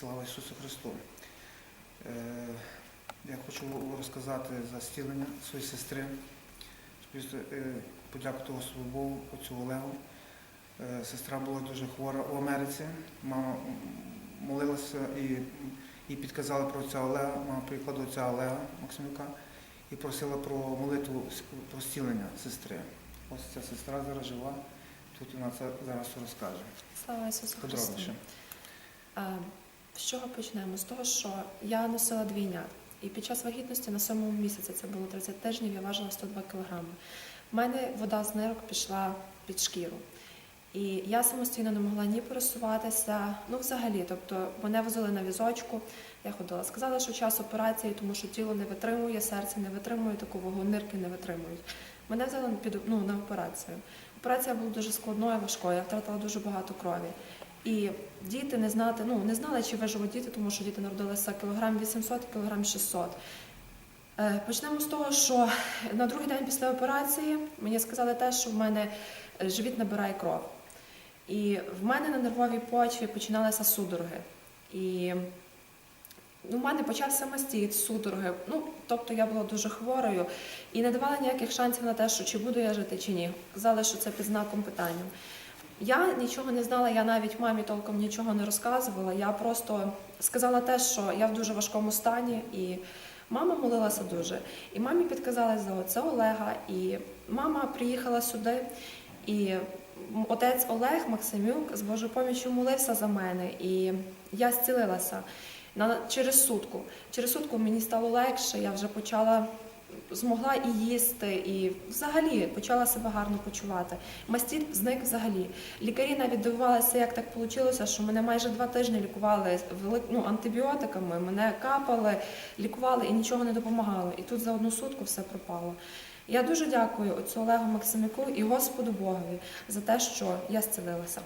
Слава Ісусу Христу! Е, Я хочу розказати за зцілення своєї сестри, е, подякувати Господу Богу, отцю Олегу. Е, Сестра була дуже хвора у Америці. Мама молилася і, і підказала про отця Олега. Мама приїхала до отця Олега Максимюка і просила про молитву про зцілення сестри. Ось ця сестра зараз жива. Тут вона це зараз розкаже. Слава Ісусу Христу. Подробніше. З чого почнемо? З того, що я носила двійня. І під час вагітності на сьомому місяці, це було 30 тижнів, я важила 102 кг. У мене вода з нирок пішла під шкіру. І я самостійно не могла ні пересуватися, ну взагалі, тобто мене возили на візочку, я ходила. Сказали, що час операції, тому що тіло не витримує, серце не витримує, таку нирки не витримують. Мене взяли під, ну, на операцію. Операція була дуже складною, важкою, я втратила дуже багато крові. І діти не знати, ну не знали, чи виживуть діти, тому що діти народилися кілограм 800, кілограм 600. Е, Почнемо з того, що на другий день після операції мені сказали те, що в мене живіт набирає кров. І в мене на нервовій почві починалися судороги. І ну, в мене почався мастіт, судороги. Ну, тобто я була дуже хворою і не давала ніяких шансів на те, що чи буду я жити, чи ні. Казали, що це під знаком питання. Я нічого не знала, я навіть мамі толком нічого не розказувала. Я просто сказала те, що я в дуже важкому стані, і мама молилася дуже. І мамі підказали за оце Олега, і мама приїхала сюди, і отець Олег Максимюк з Божою поміччю молився за мене, і я зцілилася через сутку. Через сутку мені стало легше, я вже почала. Змогла і їсти, і взагалі почала себе гарно почувати. Мастіт зник взагалі. Лікарі навіть дивувалися, як так вийшло, що мене майже два тижні лікували ну, антибіотиками, мене капали, лікували і нічого не допомагало. І тут за одну сутку все пропало. Я дуже дякую отцю Олегу Максимюку і Господу Богові за те, що я зцілилася.